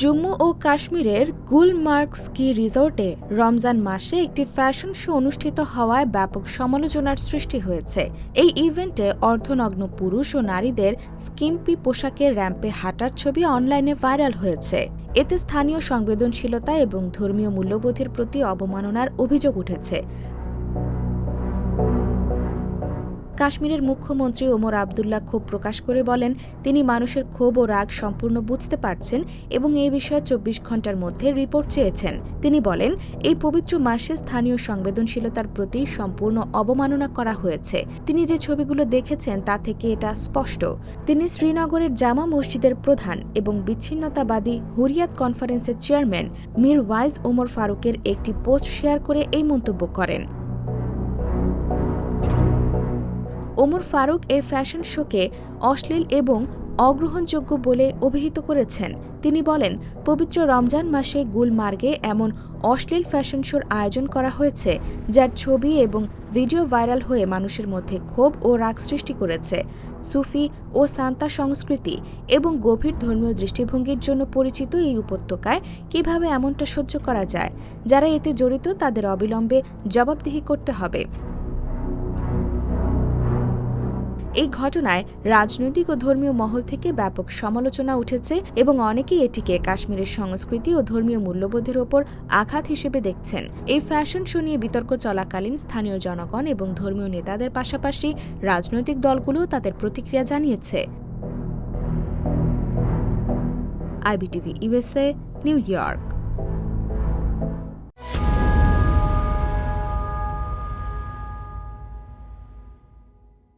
জম্মু ও কাশ্মীরের গুলমার্গ স্কি রিসোর্টে রমজান মাসে একটি ফ্যাশন শো অনুষ্ঠিত হওয়ায় ব্যাপক সমালোচনার সৃষ্টি হয়েছে। এই ইভেন্টে অর্ধনগ্ন পুরুষ ও নারীদের স্কিম্পি পোশাকের র্যাম্পে হাঁটার ছবি অনলাইনে ভাইরাল হয়েছে। এতে স্থানীয় সংবেদনশীলতা এবং ধর্মীয় মূল্যবোধের প্রতি অবমাননার অভিযোগ উঠেছে। কাশ্মীরের মুখ্যমন্ত্রী ওমর আবদুল্লাহ ক্ষোভ প্রকাশ করে বলেন, তিনি মানুষের ক্ষোভ ও রাগ সম্পূর্ণ বুঝতে পারছেন এবং এই বিষয়ে চব্বিশ ঘণ্টার মধ্যে রিপোর্ট চেয়েছেন। তিনি বলেন, এই পবিত্র মাসে স্থানীয় সংবেদনশীলতার প্রতি সম্পূর্ণ অবমাননা করা হয়েছে। তিনি যে ছবিগুলো দেখেছেন, তা থেকে এটা স্পষ্ট। তিনি শ্রীনগরের জামা মসজিদের প্রধান এবং বিচ্ছিন্নতাবাদী হুরিয়াত কনফারেন্সের চেয়ারম্যান মীর ওয়াইজ ওমর ফারুকের একটি পোস্ট শেয়ার করে এই মন্তব্য করেন। ওমর ফারুক এ ফ্যাশন শোকে অশ্লীল এবং অগ্রহণযোগ্য বলে অভিহিত করেছেন। তিনি বলেন, পবিত্র রমজান মাসে গুলমার্গে এমন অশ্লীল ফ্যাশন শোর আয়োজন করা হয়েছে, যার ছবি এবং ভিডিও ভাইরাল হয়ে মানুষের মধ্যে ক্ষোভ ও রাগ সৃষ্টি করেছে। সুফি ও সান্তা সংস্কৃতি এবং গভীর ধর্মীয় দৃষ্টিভঙ্গির জন্য পরিচিত এই উপত্যকায় কীভাবে এমনটা সহ্য করা যায়, যারা এতে জড়িত তাদের অবিলম্বে জবাবদিহি করতে হবে। এই ঘটনায় রাজনৈতিক ও ধর্মীয় মহল থেকে ব্যাপক সমালোচনা উঠেছে এবং অনেকেই এটিকে কাশ্মীরের সংস্কৃতি ও ধর্মীয় মূল্যবোধের ওপর আঘাত হিসেবে দেখছেন। এই ফ্যাশন শো নিয়ে বিতর্ক চলাকালীন স্থানীয় জনগণ এবং ধর্মীয় নেতাদের পাশাপাশি রাজনৈতিক দলগুলোও তাদের প্রতিক্রিয়া জানিয়েছে। IBTV USA New York.